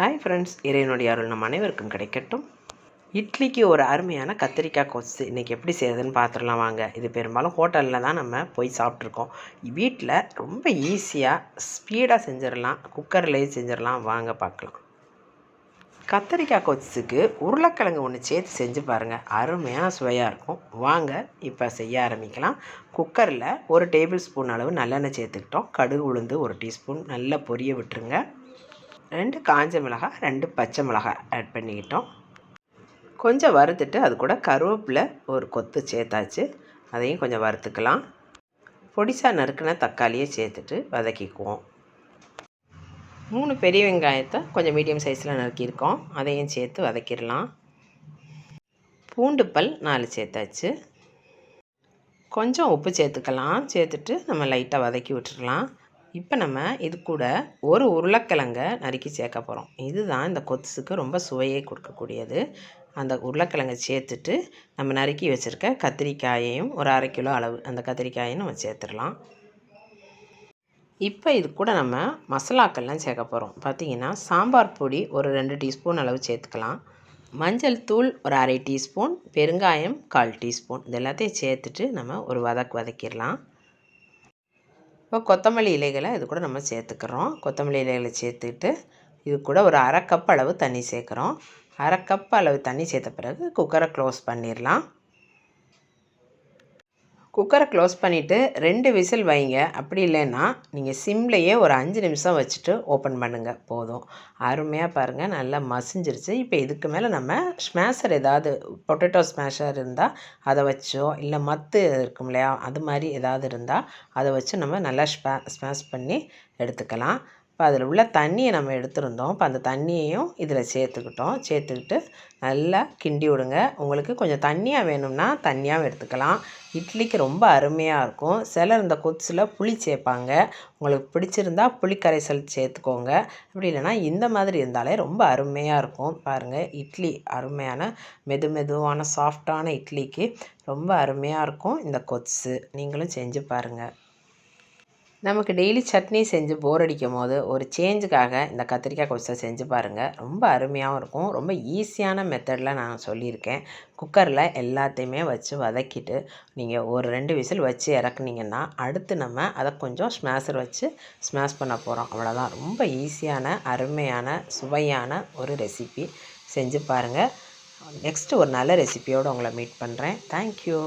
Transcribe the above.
Hi friends இறைவனுடைய அருள் நம் அனைவருக்கும் கிடைக்கட்டும். இட்லிக்கு ஒரு அருமையான கத்திரிக்காய் கொசு. இன்றைக்கி எப்படி செய்யுதுன்னு பார்த்துடலாம் வாங்க. இது பெரும்பாலும் ஹோட்டலில் தான் நம்ம போய் சாப்பிட்ருக்கோம் வீட்டில் ரொம்ப ஈஸியாக ஸ்பீடாக செஞ்சிடலாம். குக்கர்லேயே செஞ்சிடலாம். வாங்க பார்க்கலாம் கத்திரிக்காய் கொத்துக்கு உருளைக்கிழங்கு ஒன்று சேர்த்து செஞ்சு பாருங்கள் அருமையான சுவையாக இருக்கும். வாங்க இப்போ செய்ய ஆரம்பிக்கலாம். குக்கரில் ஒரு டேபிள் ஸ்பூன் அளவு நல்லெண்ணெய் சேர்த்துக்கிட்டோம். கடுகு உளுந்து ஒரு டீஸ்பூன். நல்லா பொரிய விட்டுருங்க. ரெண்டு காஞ்ச மிளகாய் ரெண்டு பச்சை மிளகாய் ஆட் பண்ணிக்கிட்டோம். கொஞ்சம் வறுத்துட்டு அது கூட கருவேப்பிலை ஒரு கொத்து சேர்த்தாச்சு. அதையும் கொஞ்சம் வறுத்துக்கலாம். பொடிசா நறுக்கின தக்காளியை சேர்த்துட்டு வதக்கிக்குவோம். மூணு பெரிய வெங்காயத்தை கொஞ்சம் மீடியம் சைஸில் நறுக்கியிருக்கோம். அதையும் சேர்த்து வதக்கிடலாம். பூண்டு பல் நாலு சேர்த்தாச்சு. கொஞ்சம் உப்பு சேர்த்துக்கலாம். சேர்த்துட்டு நம்ம லைட்டாக வதக்கி விட்டுடலாம். இப்போ நம்ம இது கூட ஒரு உருளைக்கிழங்கை நறுக்கி சேர்க்க போகிறோம் இதுதான் இந்த கொத்துசுக்கு ரொம்ப சுவையை கொடுக்கக்கூடியது. அந்த உருளைக்கிழங்கை சேர்த்துட்டு நம்ம நறுக்கி வச்சுருக்க கத்திரிக்காயையும் ஒரு அரை கிலோ அளவு அந்த கத்திரிக்காயையும் நம்ம சேர்த்துடலாம். இப்போ இது கூட நம்ம மசாலாக்கள்லாம் சேர்க்க போகிறோம் பார்த்திங்கன்னா சாம்பார் பொடி ஒரு ரெண்டு டீஸ்பூன் அளவு சேர்த்துக்கலாம். மஞ்சள் தூள் ஒரு அரை டீஸ்பூன் பெருங்காயம் கால் டீஸ்பூன். இது எல்லாத்தையும் சேர்த்துட்டு நம்ம ஒரு வதக்கு வதக்கிடலாம். இப்போ கொத்தமல்லி இலைகளை இது கூட நம்ம சேர்த்துக்கிறோம். கொத்தமல்லி இலைகளை சேர்த்துட்டு இது கூட ஒரு அரை கப் அளவு தண்ணி சேர்க்குறோம். அரை கப் அளவு தண்ணி சேர்த்த பிறகு குக்கரை க்ளோஸ் பண்ணிடலாம். குக்கரை க்ளோஸ் பண்ணிவிட்டு ரெண்டு விசில் வைங்க. அப்படி இல்லைன்னா நீங்கள் சிம்லேயே ஒரு அஞ்சு நிமிஷம் வச்சுட்டு ஓப்பன் பண்ணுங்கள் போதும். அருமையாக பாருங்கள் நல்லா மசிஞ்சிருச்சு. இப்போ இதுக்கு மேலே நம்ம ஸ்மேஷர் ஏதாவது பொட்டேட்டோ ஸ்மேஷர் இருந்தால் அதை வச்சோ இல்லை மத்து இருக்கும் இல்லையா அது மாதிரி ஏதாவது இருந்தால் அதை வச்சு நம்ம நல்லா ஸ்பே ஸ்மேஷ் பண்ணி எடுத்துக்கலாம். இப்போ அதில் உள்ள தண்ணியை நம்ம எடுத்துருந்தோம். இப்போ அந்த தண்ணியையும் இதில் சேர்த்துக்கிட்டோம். சேர்த்துக்கிட்டு நல்லா கிண்டி விடுங்க. உங்களுக்கு கொஞ்சம் தண்ணியாக வேணும்னா தண்ணியாகவும் எடுத்துக்கலாம். இட்லிக்கு ரொம்ப அருமையாக இருக்கும். சிலர் இந்த கொத்ஸில் புளி சேர்ப்பாங்க. உங்களுக்கு பிடிச்சிருந்தா புளி கரைசல் சேர்த்துக்கோங்க. அப்படி இல்லைனா இந்த மாதிரி இருந்தாலே ரொம்ப அருமையாக இருக்கும். பாருங்கள் இட்லி அருமையான மெது மெதுவான சாஃப்டான இட்லிக்கு ரொம்ப அருமையாக இருக்கும் இந்த கொத்ஸு நீங்களும் செஞ்சு பாருங்கள் நமக்கு டெய்லி சட்னி செஞ்சு போர் அடிக்கும் போது ஒரு சேஞ்சுக்காக இந்த கத்திரிக்காய் கொசை செஞ்சு பாருங்கள் ரொம்ப அருமையாகவும் இருக்கும். ரொம்ப ஈஸியான மெத்தடில் நான் சொல்லியிருக்கேன். குக்கரில் எல்லாத்தையுமே வச்சு வதக்கிட்டு நீங்கள் ஒரு ரெண்டு விசில் வச்சு இறக்குனீங்கன்னா அடுத்து நம்ம அதை கொஞ்சம் ஸ்மேஷர் வச்சு ஸ்மேஷ் பண்ண போகிறோம் அவ்வளோதான் ரொம்ப ஈஸியான அருமையான சுவையான ஒரு ரெசிபி செஞ்சு பாருங்கள் நெக்ஸ்ட்டு ஒரு நல்ல ரெசிபியோடு உங்களை மீட் பண்ணுறேன் தேங்க்யூ